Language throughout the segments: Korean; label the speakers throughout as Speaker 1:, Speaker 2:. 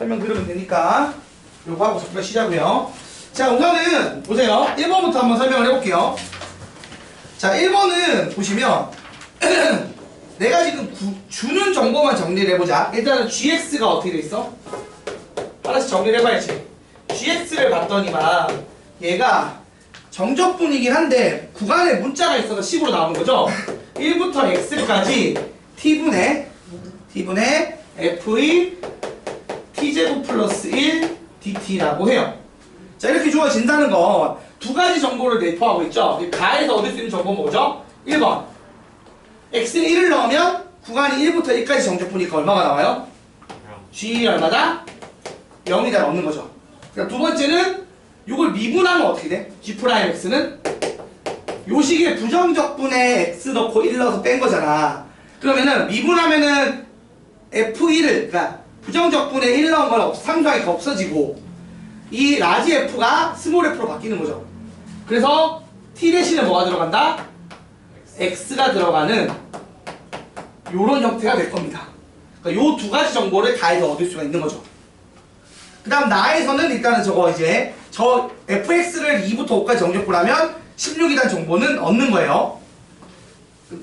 Speaker 1: 설명 들으면 되니까 요거 하고 잠깐 쉬자고요. 자, 우선은 보세요. 1번부터 한번 설명을 해볼게요. 자, 1번은 보시면 내가 지금 구- 주는 정보만 정리를 해보자. 일단은 GX가 어떻게 돼 있어? 하나씩 정리를 해봐야지. GX를 봤더니만 얘가 정적분이긴 한데 구간에 문자가 있어서 식으로 나오는 거죠. 1부터 x까지 t분의 t분의 f2 t제곱 플러스 1 dt라고 해요. 자 이렇게 주어진다는 건 두 가지 정보를 내포하고 있죠. 이 가에서 얻을 수 있는 정보는 뭐죠? 1번 x에 1을 넣으면 구간이 1부터 1까지 정적분이니까 얼마가 나와요? g 얼마다? 0이다 넣는 거죠. 그러니까 두 번째는 이걸 미분하면 어떻게 돼? g 프라임 x는 요 식에 부정적분에 x 넣고 1 넣어서 뺀 거잖아. 그러면은 미분하면은 f1을 그러니까 부정적분에 1 넣은 건 없- 상수하니까 없어지고 이 라지 f가 스몰 f로 바뀌는 거죠. 그래서 t 대신에 뭐가 들어간다? x가 들어가는 요런 형태가 될 겁니다. 그러니까 요 두 가지 정보를 가해서 얻을 수가 있는 거죠. 그 다음 나에서는 일단은 저거 이제 저 fx를 2부터 5까지 정적분하면 16이라는 정보는 얻는 거예요.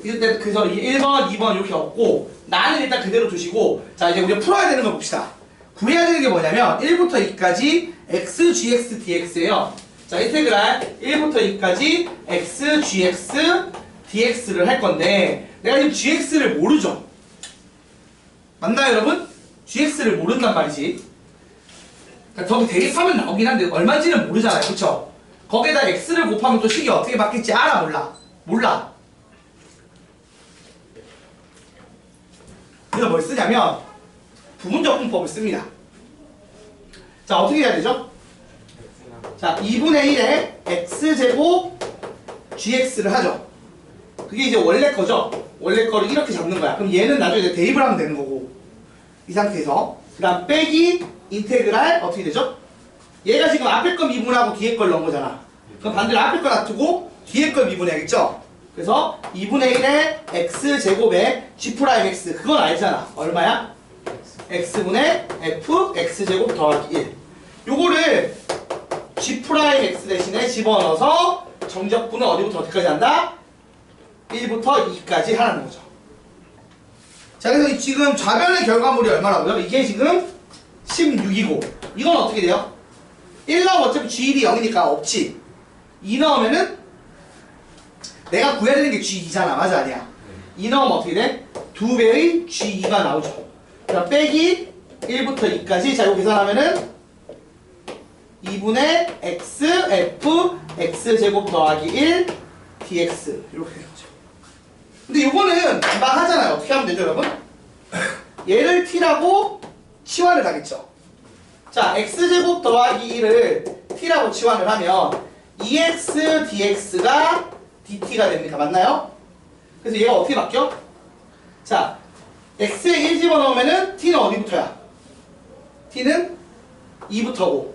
Speaker 1: 일단 그래서 1번, 2번 이렇게 얻고 나는 일단 그대로 두시고 자 이제 우리가 풀어야 되는 거 봅시다. 구해야 되는 게 뭐냐면 1부터 2까지 x, gx, dx예요. 자 인테그랄 1부터 2까지 x, gx, dx를 할 건데 내가 지금 gx를 모르죠. 맞나요 여러분? gx를 모른단 말이지. 그러니까 저기 대입하면 나오긴 한데 얼마인지는 모르잖아요. 그쵸? 거기에다 x를 곱하면 또 식이 어떻게 바뀔지 알아 몰라? 몰라. 그래서 뭘 쓰냐면 부분적 분법을 씁니다. 자 어떻게 해야 되죠? 자 2분의 1에 x제곱 gx를 하죠. 그게 이제 원래 거죠. 원래 거를 이렇게 잡는 거야. 그럼 얘는 나중에 이제 대입을 하면 되는 거고 이 상태에서 그 다음 빼기 인테그랄 어떻게 되죠? 얘가 지금 앞에 거 미분하고 뒤에 걸 넣은 거잖아. 그럼 반대로 앞에 거 놔두고 뒤에 걸 미분해야겠죠? 그래서 2분의 1의 x제곱에 g'x 그건 알잖아. 얼마야? x분의 f x제곱 더하기 1 요거를 g'x 대신에 집어넣어서 정적분은 어디부터 어디까지 한다? 1부터 2까지 하라는 거죠. 자, 그래서 이 지금 좌변의 결과물이 얼마라고요? 이게 지금 16이고 이건 어떻게 돼요? 1 넣으면 어차피 G1이 0이니까 없지 2 넣으면은 내가 구해야 되는 게 G2잖아. 맞아 아니야? 2 넣으면 어떻게 돼? 2배의 G2가 나오죠. 그럼 빼기 1부터 2까지. 자 이거 계산하면은 2분의 x, f, x제곱 더하기 1, dx. 이렇게 되는 거죠. 근데 요거는 금방 하잖아요. 어떻게 하면 되죠 여러분? 얘를 t라고 치환을 하겠죠. 자, x제곱 더하기 1을 t라고 치환을 하면 2x dx가 dt가 됩니다. 맞나요? 그래서 얘가 어떻게 바뀌어? 자, x에 1 집어넣으면은 t는 어디부터야? t는 2부터고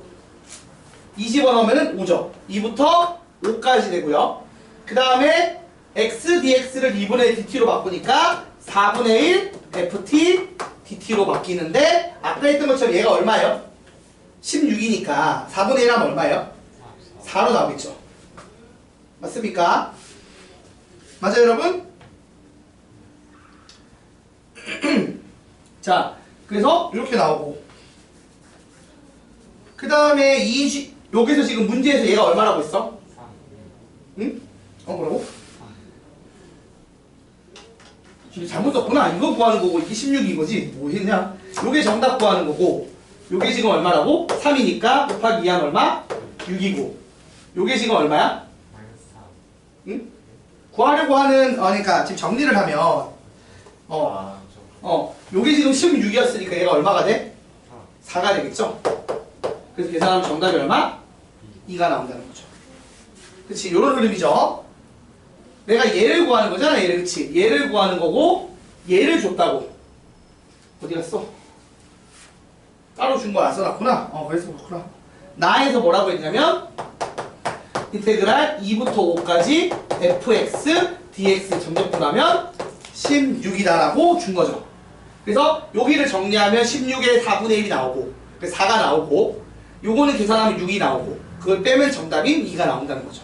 Speaker 1: 2 집어넣으면은 5죠. 2부터 5까지 되고요. 그 다음에 x dx를 2분의 dt로 바꾸니까 4분의 1 ft dt로 바뀌는데 아까 했던 것처럼 얘가 얼마예요? 16이니까 4분의 1 하면 얼마예요? 4로 나오겠죠. 맞습니까? 맞아요 여러분? 자 그래서 이렇게 나오고 그 다음에 이 지- 여기서 지금 문제에서 얘가 얼마라고 했어? 응? 어 뭐라고? 지금 잘못 썼구나. 이거 구하는 거고 이게 16인 거지. 뭐 했냐? 요게 정답 구하는 거고 요게 지금 얼마라고? 3이니까 곱하기 2하면 얼마? 6이고 요게 지금 얼마야? 응? 구하려고 하는 어, 그러니까 지금 정리를 하면 어, 어 요게 지금 16이었으니까 얘가 얼마가 돼? 4가 되겠죠? 그래서 계산하면 정답이 얼마? 2가 나온다는 거죠. 그치 요런 흐름이죠. 내가 얘를 구하는 거잖아 얘를 그치 얘를 구하는 거고 얘를 줬다고 어디 갔어? 따로 준 거 안 써놨구나 어 그래서 그렇구나 나에서 뭐라고 했냐면 인테그랄 2부터 5까지 fx dx 정적분하면 16이다라고 준 거죠 그래서 여기를 정리하면 16의 4분의 1이 나오고 그래서 4가 나오고 요거는 계산하면 6이 나오고 그걸 빼면 정답인 2가 나온다는 거죠.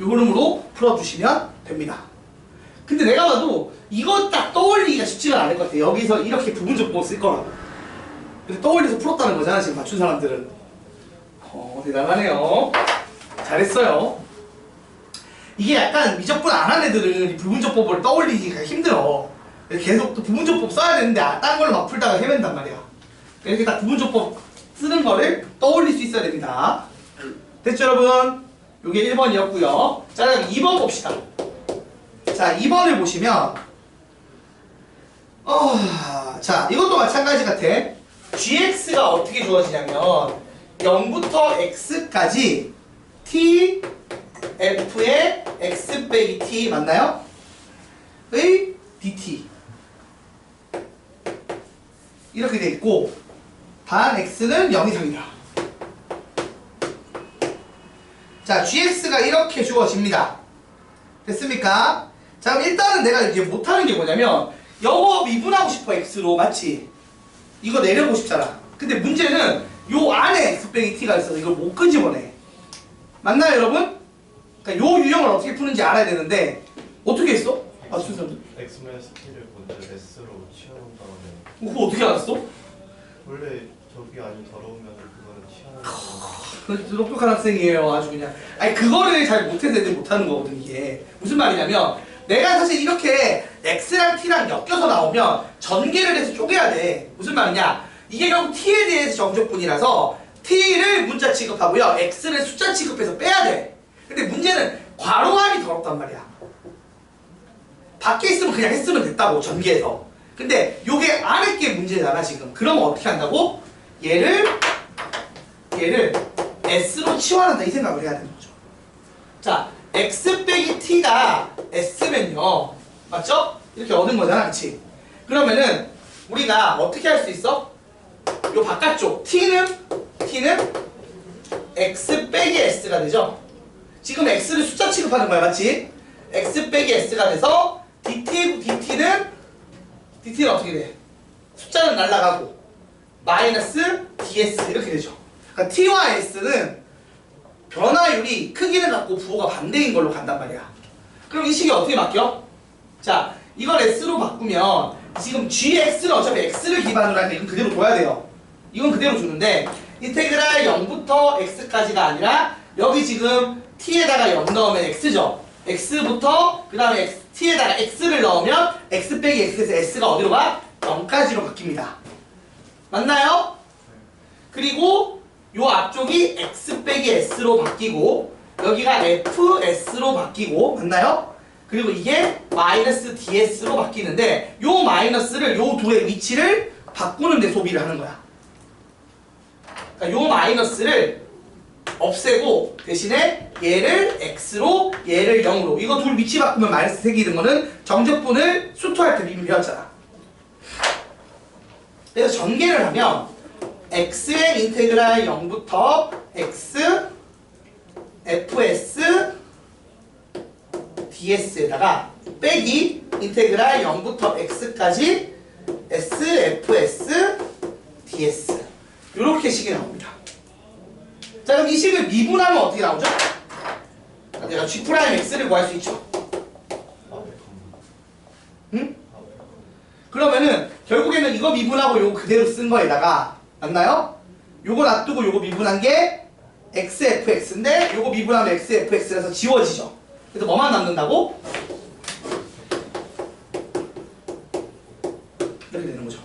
Speaker 1: 요 흐름으로 풀어주시면 됩니다. 근데 내가 봐도 이거 딱 떠올리기가 쉽지가 않을 것 같아. 여기서 이렇게 부분적으로 쓸 거라고. 근데 떠올려서 풀었다는 거잖아, 지금 맞춘 사람들은. 어, 대단하네요. 잘했어요. 이게 약간 미적분 안 한 애들은 이 부분적법을 떠올리기가 힘들어. 계속 또 부분적법 써야 되는데 아, 딴 걸로 막 풀다가 헤맨단 말이야. 이렇게 딱 부분적법 쓰는 거를 떠올릴 수 있어야 됩니다. 됐죠, 여러분? 요게 1번이었고요. 자, 그럼 2번 봅시다. 자, 2번을 보시면 어, 자, 이것도 마찬가지 같아. gx가 어떻게 주어지냐면 0부터 x까지 t f의 x 빼기 t 맞나요? 의 dt 이렇게 돼 있고 단 x는 0 이상이다. 자, gx가 이렇게 주어집니다. 됐습니까? 자, 그럼 일단은 내가 이제 못하는 게 뭐냐면 영어 미분하고 싶어 x로 맞지? 이거 내려고 싶잖아. 근데 문제는 요 안에 x 빼기 t가 있어서 이걸 못 끄집어내. 맞나요, 여러분? 그러니까 요 유형을 어떻게 푸는지 알아야 되는데 어떻게 했어? 맞춘 사람들?
Speaker 2: 엑스맨스키를 먼저 S로 치워놓은 다음에
Speaker 1: 그거 어떻게 알았어?
Speaker 2: 원래 저기 아주 더러우면 그거는 치워놓은
Speaker 1: 그 똑똑한 학생이에요, 아주 그냥. 아니 그거를 잘 못해서 애들 못하는 거거든 이게. 무슨 말이냐면 내가 사실 이렇게 x랑 t랑 엮여서 나오면 전개를 해서 쪼개야 돼. 무슨 말이냐? 이게 결국 t에 대해서 정적분이라서 t를 문자 취급하고요, x를 숫자 취급해서 빼야 돼. 근데 문제는 괄호 안이 더럽단 말이야. 밖에 있으면 그냥 했으면 됐다고 전개해서. 근데 요게 안에 게 문제잖아 지금. 그러면 어떻게 한다고? 얘를 얘를 S로 치환한다 이 생각을 해야 되는 거죠. 자, X 빼기 T가 S면요. 맞죠? 이렇게 얻은 거잖아, 그치? 그러면은 우리가 어떻게 할 수 있어? 요 바깥쪽 T는 T는 X 빼기 S가 되죠? 지금 X를 숫자 취급하는 거야, 맞지? X 빼기 S가 돼서 DT, DT는 DT는 어떻게 돼? 숫자는 날라가고 마이너스 DS 이렇게 되죠. 그러니까 T와 S는 변화율이 크기를 갖고 부호가 반대인 걸로 간단 말이야. 그럼 이 식이 어떻게 바뀌어? 자, 이걸 S로 바꾸면 지금 GX는 어차피 X를 기반으로 하니까 이건 그대로 둬야 돼요. 이건 그대로 주는데 인테그랄 0부터 X까지가 아니라 여기 지금 T에다가 0 넣으면 X죠. X부터 그 다음에 T에다가 X를 넣으면 X 빼기 X에서 S가 어디로 가? 0까지로 바뀝니다. 맞나요? 그리고 요 앞쪽이 x 빼기 s로 바뀌고 여기가 fs로 바뀌고 맞나요? 그리고 이게 마이너스 ds로 바뀌는데 요 마이너스를 요 둘의 위치를 바꾸는 데 소비를 하는 거야. 그러니까 요 마이너스를 없애고 대신에 얘를 x로 얘를 0으로 이거 둘 위치 바꾸면 마이너스 3개 있는 거는 정적분을 수투할 때 미리 배웠잖아. 그래서 전개를 하면 x의 인테그랄 0부터 x fs ds에다가 빼기 인테그랄 0부터 x까지 s fs ds 이렇게 식이 나옵니다. 자 그럼 이 식을 미분하면 어떻게 나오죠? 자, 내가 g 프라임 x를 구할 수 있죠. 그러면은 결국에는 이거 미분하고 요거 그대로 쓴 거에다가 맞나요? 요거 놔두고 요거 미분한 게 xfx인데 요거 미분하면 xfx라서 지워지죠. 그래서 뭐만 남는다고? 이렇게 되는 거죠.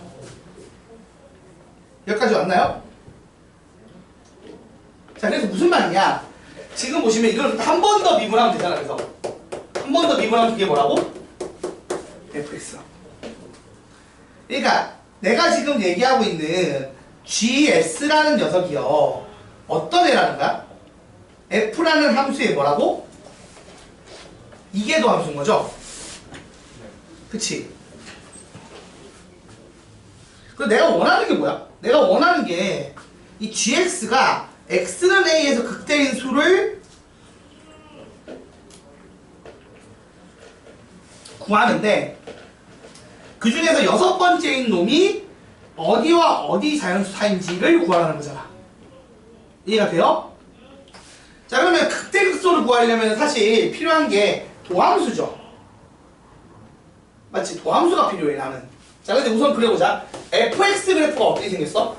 Speaker 1: 여기까지 왔나요? 자 그래서 무슨 말이냐? 지금 보시면 이걸 한 번 더 미분하면 되잖아. 그래서 한 번 더 미분하면 그게 뭐라고? fx. 그러니까 내가 지금 얘기하고 있는 GS라는 녀석이요. 어떤 애라는 거야? F라는 함수에 뭐라고? 이계도 함수인 거죠? 그치? 그럼 내가 원하는 게 뭐야? 내가 원하는 게 이 GX가 X는 A에서 극대인 수를 구하는데 그 중에서 여섯 번째인 놈이 어디와 어디 자연수 사이인지를 구하라는 거잖아. 이해가 돼요? 자 그러면 극대극소를 구하려면 사실 필요한 게 도함수죠. 맞지? 도함수가 필요해 나는. 자 근데 우선 그려보자. fx 그래프가 어떻게 생겼어?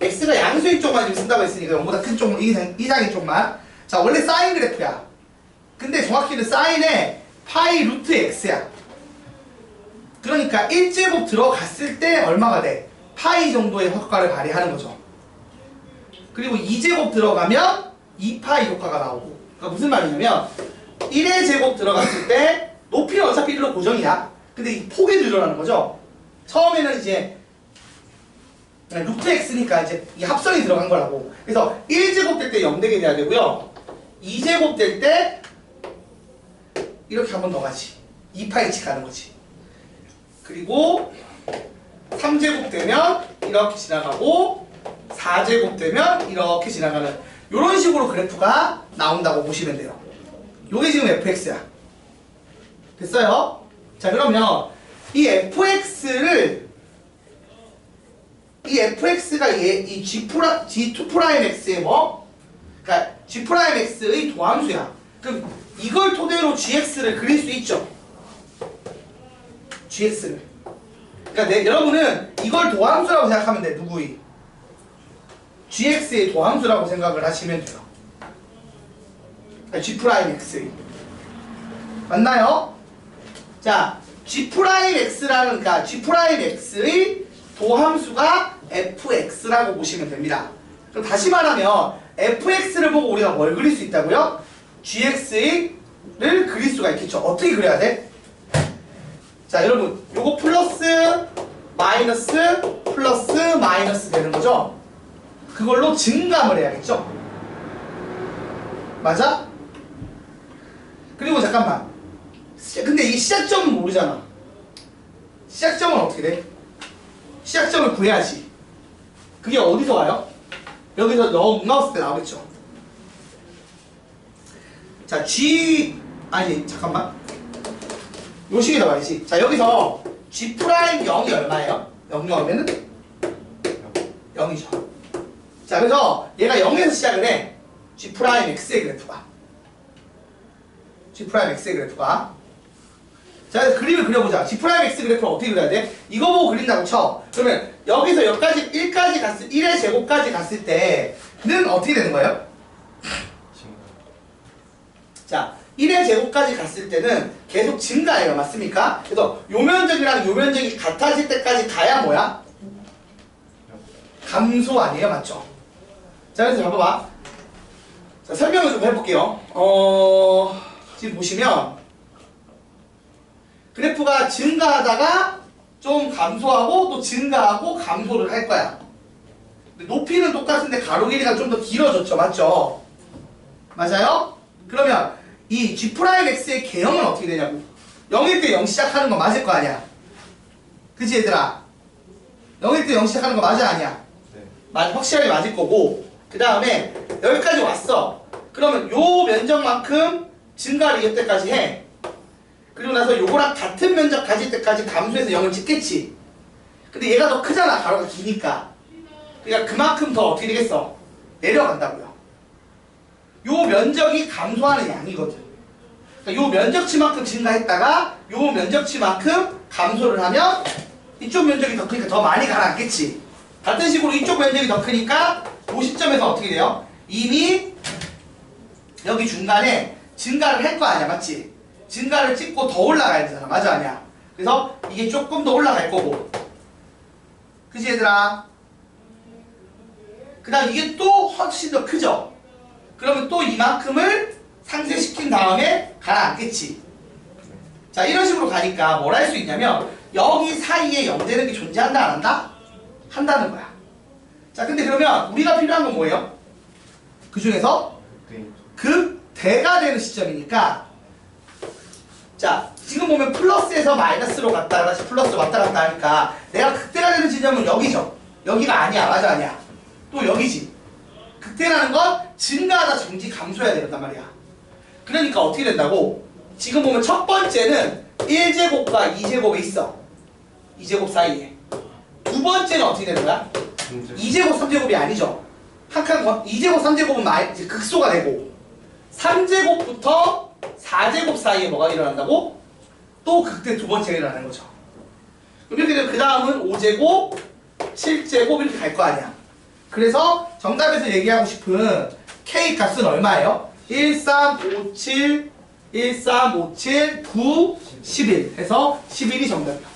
Speaker 1: x가 양수인 쪽만 지금 쓴다고 했으니까 0보다 큰 쪽, 이상- 이상인 쪽만. 자 원래 사인 그래프야. 근데 정확히는 사인에 파이 루트 x야. 그러니까 1제곱 들어갔을 때 얼마가 돼? 파이 정도의 효과를 발휘하는 거죠. 그리고 2제곱 들어가면 2파이 효과가 나오고. 그러니까 무슨 말이냐면 1의 제곱 들어갔을 때 높이는 어차피 1로 고정이야. 근데 이 폭이 늘어나는 거죠. 처음에는 이제 루트 x니까 이제 이 합성이 들어간 거라고. 그래서 1제곱 될 때 0 되게 돼야 되고요. 2제곱 될 때 이렇게 한번더 가지. 2파이치 가는 거지. 그리고 3제곱 되면 이렇게 지나가고 4제곱 되면 이렇게 지나가는 이런 식으로 그래프가 나온다고 보시면 돼요. 요게 지금 fx야. 됐어요? 자 그러면 이 fx를 이 fx가 얘, 이 g 프라, g2 프라임 x의 뭐? 그러니까 g 프라임 x의 도함수야. 그럼 이걸 토대로 gx를 그릴 수 있죠. gx를. 그러니까 내, 여러분은 이걸 도함수라고 생각하면 돼. 누구의? gx의 도함수라고 생각을 하시면 돼요. G 프라임 x의. 맞나요? 자, g 프라임 x라는 그러니까 g 프라임 x의 도함수가 fx라고 보시면 됩니다. 그럼 다시 말하면 fx를 보고 우리가 뭘 그릴 수 있다고요? gx를 그릴 수가 있겠죠. 어떻게 그려야 돼? 자, 여러분, 요거 플러스 마이너스 플러스 마이너스 되는 거죠? 그걸로 증감을 해야겠죠? 맞아? 그리고 잠깐만. 시- 근데 이 시작점은 모르잖아. 시작점은 어떻게 돼? 시작점을 구해야지. 그게 어디서 와요? 여기서 너 나왔을 때 나오겠죠. 자, G 아니 잠깐만. 요 식이 나와야지. 자, 여기서 G 프라임 0이 얼마예요? 0 나오면은 0이죠. 자, 그래서 얘가 0에서 시작을 해. G 프라임 X의 그래프가. G 프라임 X의 그래프가. 자, 그림을 그려보자. G 프라임 X 그래프를 어떻게 그려야 돼? 이거 보고 그린다고 쳐. 그러면 여기서 여기까지 1까지 갔을 1의 제곱까지 갔을 때는 어떻게 되는 거예요? 자, 1의 제곱까지 갔을 때는 계속 증가해요. 맞습니까? 그래서 요 면적이랑 요 면적이 같아질 때까지 가야 뭐야? 감소 아니에요? 맞죠? 자, 그래서 봐봐. 자, 설명을 좀 해볼게요. 어, 지금 보시면 그래프가 증가하다가 좀 감소하고 또 증가하고 감소를 할 거야. 높이는 똑같은데 가로 길이가 좀 더 길어졌죠. 맞죠? 맞아요? 그러면 이 G'X의 개형은 어떻게 되냐고 0일 때 0 시작하는 거 맞을 거 아니야 그치 얘들아 0일 때 0 시작하는 거 맞아 아니야
Speaker 2: 네.
Speaker 1: 맞, 확실하게 맞을 거고 그 다음에 여기까지 왔어 그러면 요 면적만큼 증가를 이때까지 해 그리고 나서 요거랑 같은 면적 가질 때까지 감소해서 0을 찍겠지 근데 얘가 더 크잖아 가로가 기니까 그러니까 그만큼 더 어떻게 되겠어 내려간다고요 요 면적이 감소하는 양이거든. 그러니까 요 면적치만큼 증가했다가 요 면적치만큼 감소를 하면 이쪽 면적이 더 크니까 더 많이 가라앉겠지. 같은 식으로 이쪽 면적이 더 크니까 요 시점에서 어떻게 돼요? 이미 여기 중간에 증가를 할 거 아니야, 맞지? 증가를 찍고 더 올라가야 되잖아, 맞아 아니야? 그래서 이게 조금 더 올라갈 거고, 그지 얘들아? 그 다음 이게 또 훨씬 더 크죠? 그러면 또 이만큼을 상쇄시킨 다음에 가라앉겠지. 자, 이런 식으로 가니까 뭘 할 수 있냐면 여기 사이에 0 되는 게 존재한다 안 한다? 한다는 거야. 자, 근데 그러면 우리가 필요한 건 뭐예요? 그 중에서
Speaker 2: 네.
Speaker 1: 극 대가 되는 시점이니까 자, 지금 보면 플러스에서 마이너스로 갔다 다시 플러스로 왔다 갔다 하니까 내가 극대가 되는 지점은 여기죠. 여기가 아니야. 맞아 아니야. 또 여기지. 극대라는 건 증가하다 정지 감소해야 된단 말이야. 그러니까 어떻게 된다고? 지금 보면 첫 번째는 1제곱과 2제곱이 있어. 2제곱 사이에. 두 번째는 어떻게 되는 거야?
Speaker 2: 문제
Speaker 1: 2제곱 3제곱이 아니죠. 한 칸 2제곱 3제곱은 마- 이제 극소가 되고 3제곱부터 4제곱 사이에 뭐가 일어난다고? 또 극대 두 번째가 일어나는 거죠. 그럼 이렇게 되면 그 다음은 5제곱, 7제곱 이렇게 갈 거 아니야. 그래서 정답에서 얘기하고 싶은 K 값은 얼마예요? 1357, 1357, 9, 11 해서 11이 정답이야.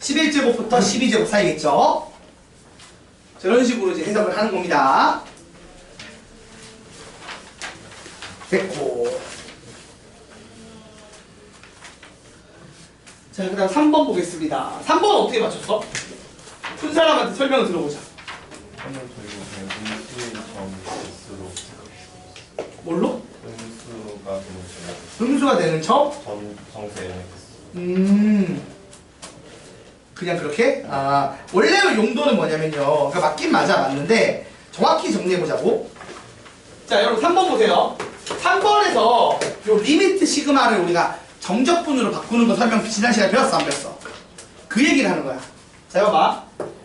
Speaker 1: 11제곱부터 12제곱 사이겠죠? 자, 이런 식으로 이제 해석을 하는 겁니다. 됐고. 자, 그 다음 3번 보겠습니다. 3번 어떻게 맞췄어? 큰 사람한테 설명을 들어보자.
Speaker 2: 하면 저희가 그냥 음수의 점 S로 생각했어요.
Speaker 1: 뭘로?
Speaker 2: 음수가 되는
Speaker 1: 음수가 되는 점?
Speaker 2: 점 정세 X
Speaker 1: 음. 그냥 그렇게? 아, 원래 용도는 뭐냐면요. 그러니까 맞긴 맞아, 맞는데, 정확히 정리해보자고. 자, 여러분 3번 보세요. 3번에서 요 리미트 시그마를 우리가 정적분으로 바꾸는 거 설명 지난 시간에 배웠어, 안 배웠어? 그 얘기를 하는 거야. 자, 이거 봐.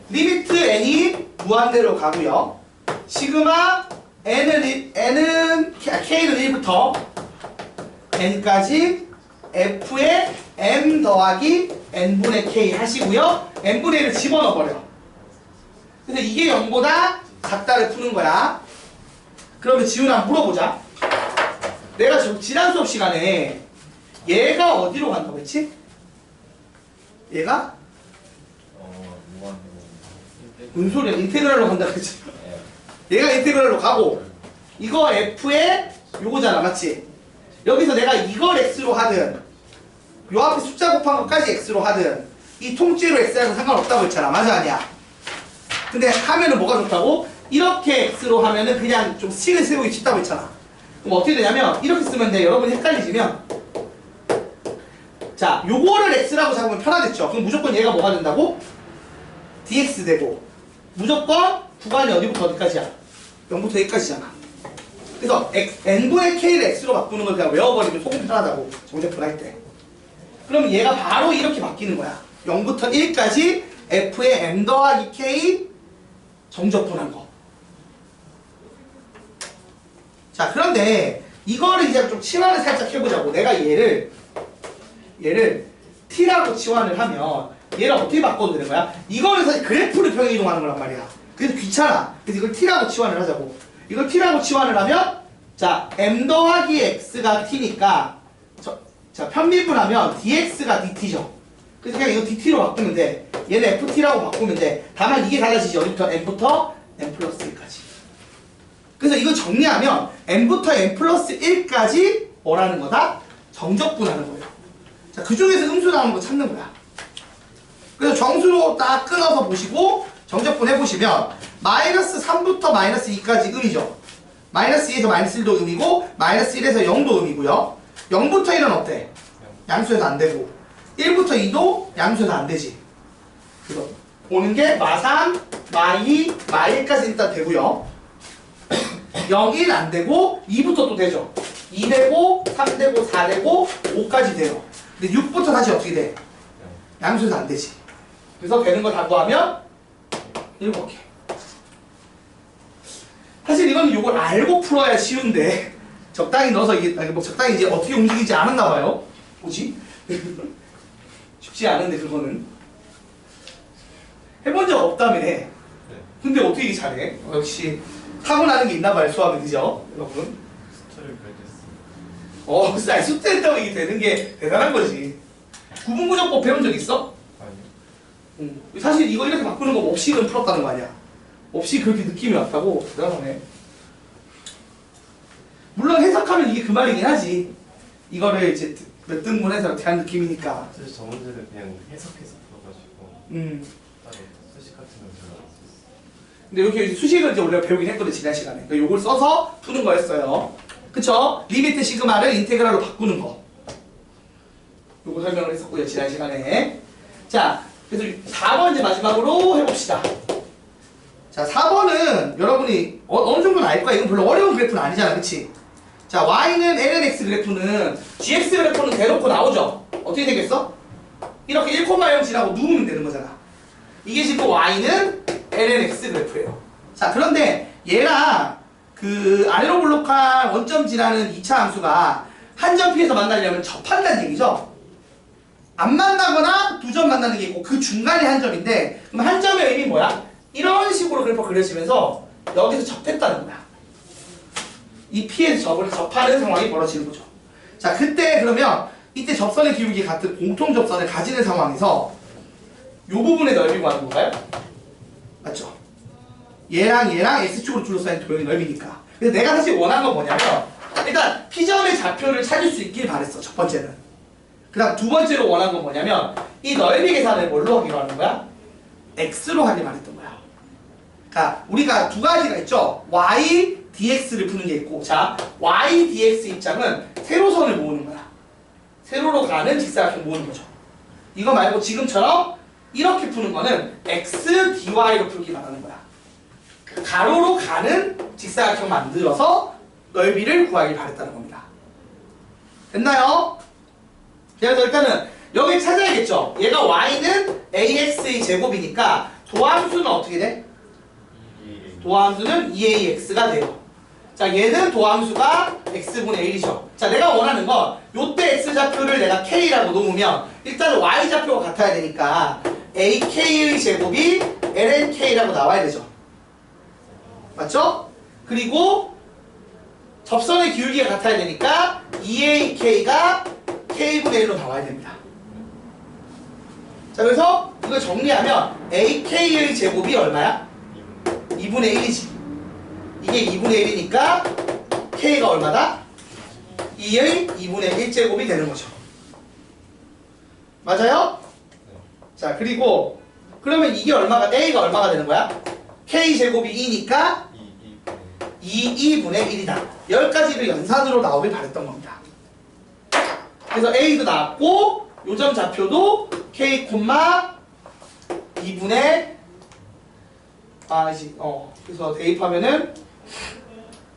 Speaker 1: 리미트 n이 무한대로 가고요. 시그마 n은, 일- n은, k는 1부터 n까지 f의 m 더하기 n분의 k 하시고요. n분의 1을 집어넣어 버려. 그래서 이게 0보다 작다를 푸는 거야. 그러면 지훈아 물어보자. 내가 지난 수업 시간에 얘가 어디로 간다고 했지? 얘가
Speaker 2: 어 무한
Speaker 1: 무슨 소리야? 인테그랄로 간다고 했지. 얘가 인테그랄로 가고 이거 f의 요거잖아, 맞지? 여기서 내가 이걸 x로 하든 요 앞에 숫자 곱한 것까지 x로 하든 이 통째로 x하고 상관없다고 했잖아, 맞아 아니야? 근데 하면은 뭐가 좋다고? 이렇게 x로 하면은 그냥 좀 식을 세우기 쉽다고 했잖아. 그럼 어떻게 되냐면 이렇게 쓰면 돼. 여러분이 헷갈리시면 자, 요거를 x라고 잡으면 편하겠죠. 그럼 무조건 얘가 뭐가 된다고? dx 되고 무조건 구간이 어디부터 어디까지야? 0부터 1까지잖아. 그래서 x, n분의 k를 x로 바꾸는 걸 그냥 외워버리면 조금 편하다고 정제분 할 때. 그럼 얘가 바로 이렇게 바뀌는 거야. 0부터 1까지 f의 m 더하기 k 정적분한 거. 자 그런데 이거를 이제 좀 치환을 살짝 해보자고. 내가 얘를 얘를 t라고 치환을 하면 얘를 어떻게 바꿔도 되는 거야? 이거는 사실 그래프를 평행 이동하는 거란 말이야. 그래서 귀찮아. 그래서 이걸 t라고 치환을 하자고. 이걸 t라고 치환을 하면 자 m 더하기 x가 t니까 저, 자 편미분하면 dx가 dt죠. 그래서 그냥 이거 dt로 바꾸면 돼. 얘는 ft라고 바꾸면 돼. 다만 이게 달라지지. 어디부터 m부터 m 플러스 1까지. 그래서 이거 정리하면 n부터 n 플러스 1까지 뭐라는 거다? 정적분하는 거예요. 자, 그 중에서 음수 나오는 거 찾는 거야. 그래서 정수로 딱 끊어서 보시고 정적분 해보시면 마이너스 3부터 마이너스 2까지 음이죠. 마이너스 2에서 마이너스 1도 음이고 마이너스 1에서 0도 음이고요. 0부터 1은 어때? 양수에서 안 되고 1부터 2도 양수에서 안 되지. 그래서 오는 게 마3, 마2, 마1까지 일단 되고요. 0, 1안 되고 2부터 또 되죠. 2 되고 3 되고 4 되고 5까지 돼요. 근데 6부터 다시 어떻게 돼? 양수에서 안 되지. 그래서 되는 거 다 구하면 7개. 사실 이건 이걸 알고 풀어야 쉬운데 적당히 넣어서 이게 아니 뭐 적당히 이제 어떻게 움직이지 않았나 봐요. 뭐지? 쉽지 않은데 그거는 해본 적 없다며.
Speaker 2: 네.
Speaker 1: 근데 어떻게 이렇게 잘해? 어, 역시 타고나는 게 있나 봐요 수학은 그죠? 여러분.
Speaker 2: 숫자를.
Speaker 1: 어, 아니 숫자 했다고 이게 되는 게 대단한 거지. 구분구조법 배운 적 있어?
Speaker 2: 아니요.
Speaker 1: 응. 사실 이거 이렇게 바꾸는 거 없이는 풀었다는 거 아니야. 없이 그렇게 느낌이 왔다고 대단하네. 물론 해석하면 이게 그 말이긴 하지. 이거를 이제 몇 등분 해서 대한 느낌이니까.
Speaker 2: 사실 저 문제를 그냥 해석해서 풀어가지고
Speaker 1: 음.
Speaker 2: 따로 수식 같은 건 별로 안 썼어요.
Speaker 1: 근데 이렇게 수식을 이제 원래 배우긴 했거든 지난 시간에. 그러니까 요걸 써서 푸는 거였어요. 그쵸? 리미트 시그마를 인테그랄로 바꾸는 거. 요거 설명을 했었고요 지난 시간에. 자, 그래서 4번 이제 마지막으로 해봅시다. 자, 4번은 여러분이 어, 느 정도는 알 거야. 이건 별로 어려운 그래프는 아니잖아, 그치? 자, y는 lnx 그래프는 gx 그래프는 대놓고 나오죠. 어떻게 되겠어? 이렇게 1,0 지나고 누우면 되는 거잖아. 이게 지금 y는 lnx 그래프예요. 자, 그런데 얘랑 그 아래로 블록한 원점 지나는 2차 함수가 한 점 피해서 만나려면 접한다는 얘기죠. 안 만나거나 두 점 만나는 게 있고 그 중간에 한 점인데 그럼 한 점의 의미 뭐야? 이런 식으로 그래프 그려지면서 여기서 접했다는 거야. 이 피해서 접을 접하는 상황이 벌어지는 거죠. 자, 그때 그러면 이때 접선의 기울기 같은 공통 접선을 가지는 상황에서 이 부분의 넓이 구하는 건가요? 맞죠? 얘랑 얘랑 x축으로 둘러싸인 도형의 넓이니까. 근데 내가 사실 원한 건 뭐냐면 일단 P점의 좌표를 찾을 수 있길 바랬어. 첫 번째는. 그 다음 두 번째로 원한 건 뭐냐면 이 넓이 계산을 뭘로 하기로 하는 거야? x로 하길 바랬던 거야. 그러니까 우리가 두 가지가 있죠. y dx를 푸는 게 있고 자 y dx 입장은 세로선을 모으는 거야. 세로로 가는 직사각형 모으는 거죠. 이거 말고 지금처럼 이렇게 푸는 거는 x dy로 풀기 말하는 거야. 가로로 가는 직사각형 만들어서 넓이를 구하길 바랬다는 겁니다. 됐나요? 그래서 일단은 여기 찾아야겠죠. 얘가 y는 ax의 제곱이니까 도함수는 어떻게 돼? 도함수는 2ax가 돼요. 자, 얘는 도함수가 x분의 1이죠. 자, 내가 원하는 건 요때 x 좌표를 내가 k라고 놓으면 일단 y 좌표가 같아야 되니까 ak의 제곱이 lnk라고 나와야 되죠. 맞죠? 그리고 접선의 기울기가 같아야 되니까 2ak가 k분의 1로 나와야 됩니다. 자, 그래서 이걸 정리하면 ak의 제곱이 얼마야? 2분의 1이지. 이게 2분의 1이니까 k가 얼마다? 2의 2분의 1제곱이 되는 거죠. 맞아요? 자, 그리고 그러면 이게 얼마가 a가 얼마가 되는 거야? k 제곱이 2니까 2, 2분의 1이다. 10가지를 연산으로 나오길 바랬던 겁니다. 그래서 a도 나왔고 요점 좌표도 k, 2분의 아, 이제 어 그래서 대입하면은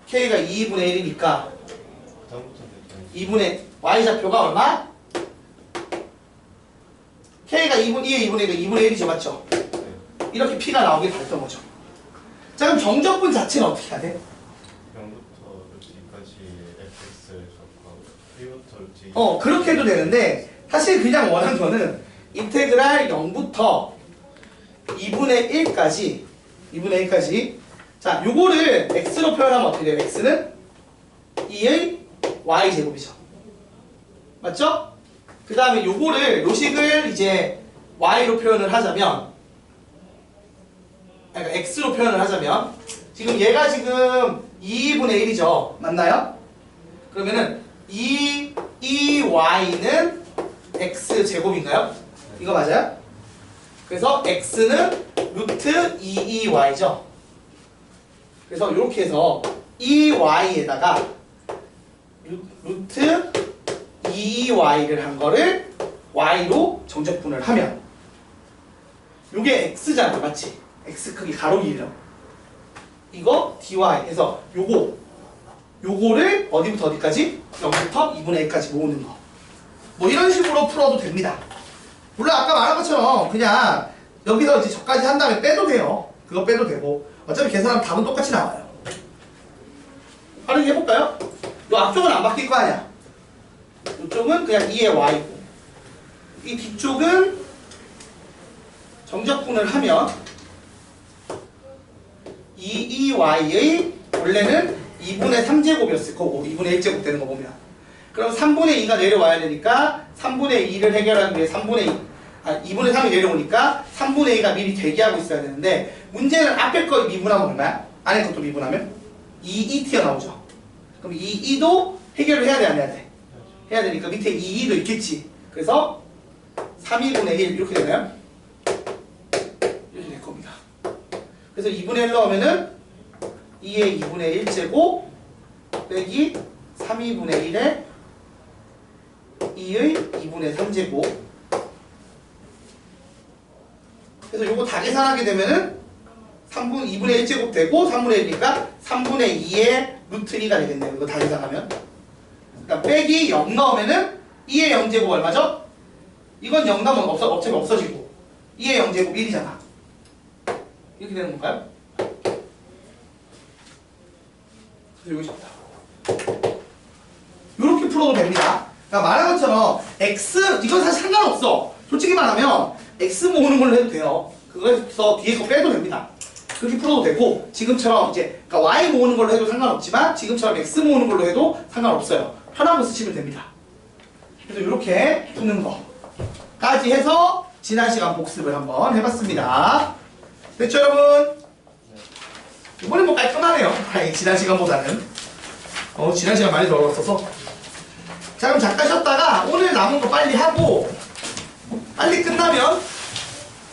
Speaker 1: k가 2분의 1이니까 2분의 y 좌표가 얼마? K가 2분 2의 2분의 1이 2분의 1이죠, 맞죠? 이렇게 p가 나오길 바랬던 거죠. 자, 그럼 정적분 자체는 어떻게 해야 돼?
Speaker 2: 0부터 루트까지 fx를 적하고 1부터 루트
Speaker 1: 어, 그렇게 해도 되는데 사실 그냥 원하는 거는 인테그랄 0부터 2분의 1까지 2분의 1까지 자, 요거를 x로 표현하면 어떻게 돼요? x는 2의 y 제곱이죠. 맞죠? 그 다음에 요거를 요식을 이제 y로 표현을 하자면 그러니까 x로 표현을 하자면 지금 얘가 지금 2분의 1이죠. 맞나요? 그러면은 2, 2y는 x 제곱인가요? 이거 맞아요? 그래서 x는 루트 2y죠. 그래서 이렇게 해서 2y에다가 루트 2y를 한 거를 y로 정적분을 하면 요게 x잖아, 맞지? x 크기 가로 길이요. 이거 dy 해서 요거 요거를 어디부터 어디까지? 0부터 2분의 1까지 모으는 거. 뭐 이런 식으로 풀어도 됩니다. 물론 아까 말한 것처럼 그냥 여기서 이제 저까지 한 다음에 빼도 돼요. 그거 빼도 되고 어차피 계산하면 답은 똑같이 나와요. 빠르게 해볼까요? 요 앞쪽은 안 바뀔 거 아니야. 이쪽은 그냥 2의 y고 이 뒤쪽은 정적분을 하면 2EY의 원래는 2분의 3제곱이었을 거고 2분의 1제곱 되는 거 보면 그럼 3분의 2가 내려와야 되니까 3분의 2를 해결하기 위해 3분의 2, 아 2분의 3이 내려오니까 3분의 2가 미리 대기하고 있어야 되는데 문제는 앞에 거 미분하면 얼마야? 안에 것도 미분하면 2, 2 튀어나오죠 그럼 2, 2도 해결을 해야 돼 안 해야 돼? 해야 되니까 밑에 2, 2도 있겠지 그래서 3, 2분의 1 이렇게 되나요? 이렇게 될 겁니다 그래서 2분의 1 넣으면은 2의 2분의 1제곱 빼기 3, 2분의 1에 2의 2분의 3제곱 그래서 요거 다 계산하게 되면은 3분 2분의 1제곱 되고 3분의 1이니까 3분의 2의 루트 2가 되겠네요. 이거 다 계산하면. 그러니까 빼기 0 넣으면은 2의 0제곱 얼마죠? 이건 0 나면 없어, 어차피 없어지고 2의 0제곱 1이잖아. 이렇게 되는 건가요? 그리고 싶다. 이렇게 풀어도 됩니다. 그러니까 말한 것처럼 x 이건 사실 상관없어. 솔직히 말하면 x 모으는 걸로 해도 돼요. 그거에서 뒤에 거 빼도 됩니다. 그렇게 풀어도 되고 지금처럼 이제 그러니까 y 모으는 걸로 해도 상관없지만 지금처럼 x 모으는 걸로 해도 상관없어요 거 쓰시면 됩니다. 그래서 이렇게 푸는 거까지 해서 지난 시간 복습을 한번 해봤습니다. 됐죠 여러분? 이번엔 뭐 깔끔하네요. 지난 시간보다는. 어 지난 시간 많이 더 어려웠어서. 자 그럼 잠깐 쉬었다가 오늘 남은 거 빨리 하고 빨리 끝나면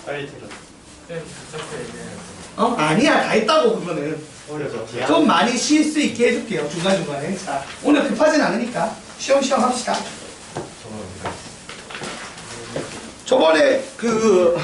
Speaker 2: 빨리 들어.
Speaker 1: 어? 아니야 다 했다고 그거는
Speaker 2: 대학
Speaker 1: 좀 많이 쉴 수 있게 해줄게요 중간중간에. 자 오늘 급하진 않으니까 쉬엄쉬엄 합시다.
Speaker 2: 저는
Speaker 1: 저번에 그